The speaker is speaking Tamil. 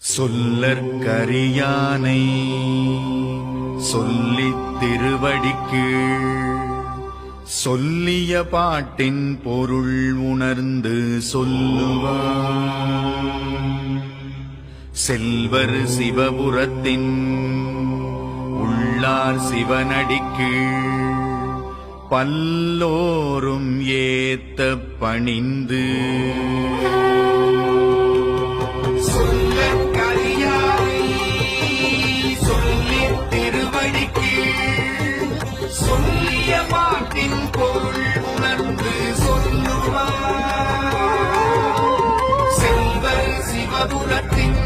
சொல்லற்கரியானை சொல்லித் திருவடிக்கீழ். சொல்லிய பாட்டின் பொருள் உணர்ந்து சொல்லுவார் செல்வர் சிவபுரத்தின் உள்ளார் சிவனடிக்கீழ். பல்லோரும் ஏத்த பணிந்து பொருள் உணர்ந்து சொல்லுவார் செல்வர் சிவபுரத்தின்